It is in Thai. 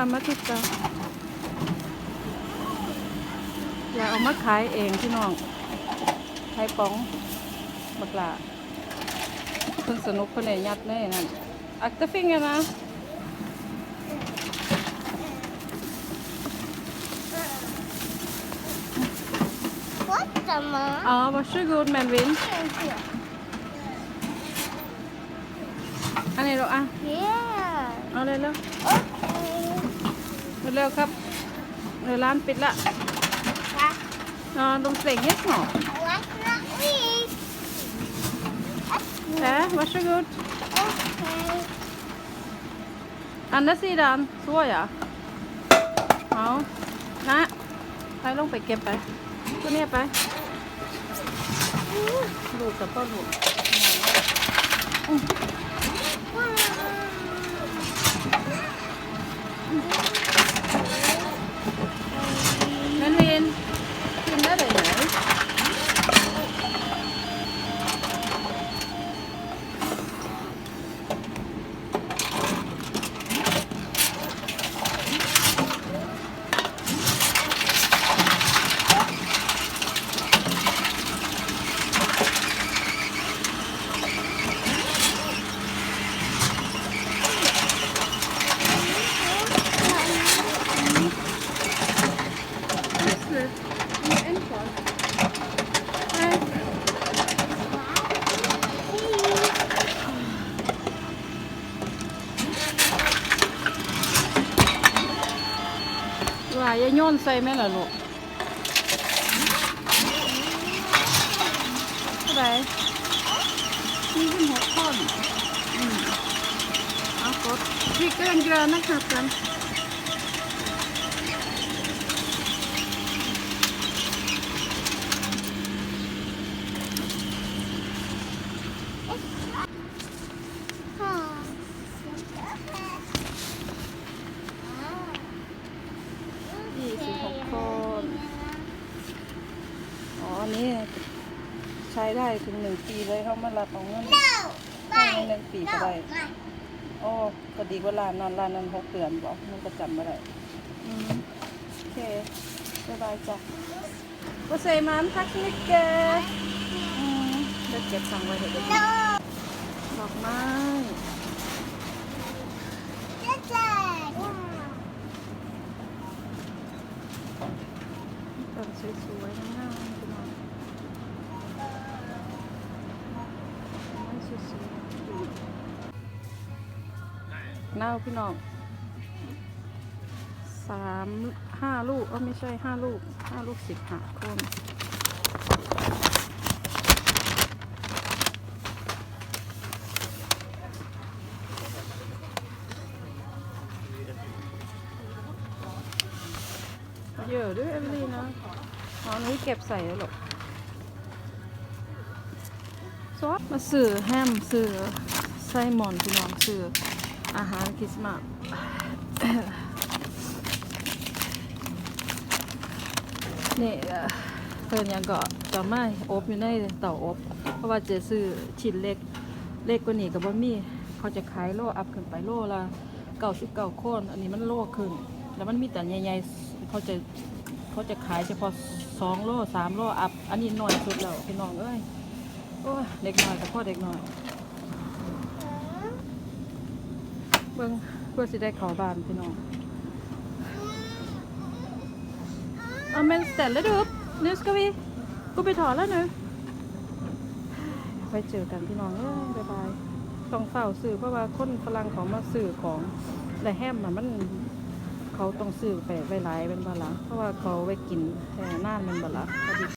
mamma titta อย่าเอามาขายเองพี่น้องขายป๋องบักลาเพิ่นสนุกเพิ่นได้ยัดแน่นั่นอักตะฟิงอะนะอ๋อ varsågod Melvin อันนี้ลูกอะ เอาเลยเร็ว เร็วๆครับเดี๋ยวร้านปิดละ What? นอนลงเสียงเงี้ยหนอ What not me? แหม varsågod Okay. andra sidan så ja เอานะไปลงไปเก็บไปตัวเนี้ยไปลูกกับพ่อลูกแมนวินกินได้เลยไหน ลายย่าโยนใส่แม่ล่ะลูกเท่าไหร่นี่เป็นหกคนอืมเอากดพริกเกลือเกลือนะครับกัน ยี่สิบหกคน อ๋ออันนี้ใช้ ได้ถึงหนึ่งปีเลยเขามารับเอาเงิน No. ให้หนึ่งปีก็ได้ No. โอ้ก็ดีกว่าร้านนอนร้านนั้นหกเดือนบอกมันก็จำไม่ได้อืมโอเคบ๊ายบายจ้ะว่าเซมันทักนิกเกอืมเดี๋ยวเก็บสั่งไว้เถอะเดี๋ยว No. ดอกไม้ Dada. ต้นสวยๆงามๆพี่น้องไม้สวยๆ เน่าพี่น้องสามห้าลูกเออไม่ใช่ห้าลูกห้าลูกสิบหาคนเยอะด้วยเอเวอรี่นะอ๋อนุ้ยเก็บใส่แล้วหรอกซอสมาซื้อแฮมซื้อไส้หมอนพี่น้องซื้อ อาหารคริสต์มาสนี่เอ่อเพิ่นยังก็จะไม่อบอยู่ในเตาอบ เพราะว่าจะซื้อชิ้นเล็กเล็กกว่านี้ก็บ่มีเขาจะขายโลอัพขึ้นไปโลละ99โคนอันนี้มันโลขึ้นแล้วมันมีแต่ใหญ่ๆเขาจะเขาจะขายเฉพาะ2โล3โลอัพอันนี้น้อยสุดแล้วพี่น้องเอ้ยโอ้เด็กน้อยกับพ่อเด็กน้อย เบิ่งเพื่อสิได้เขาบานพี่น้อง Ja men ställ dig upp. Nu ska vi gå och betala nu. ไปเจอกันพี่น้องเอ้ยบ๊ายบายต้องเฝ้าซื้อเพราะว่าคนฝรั่งเขามาซื้อของและแฮมน่ะมันเขาต้องซื้อไปไว้หลายเป็นบาละเพราะว่าเขาไว้กินแต่น่านเป็นบาละพอดี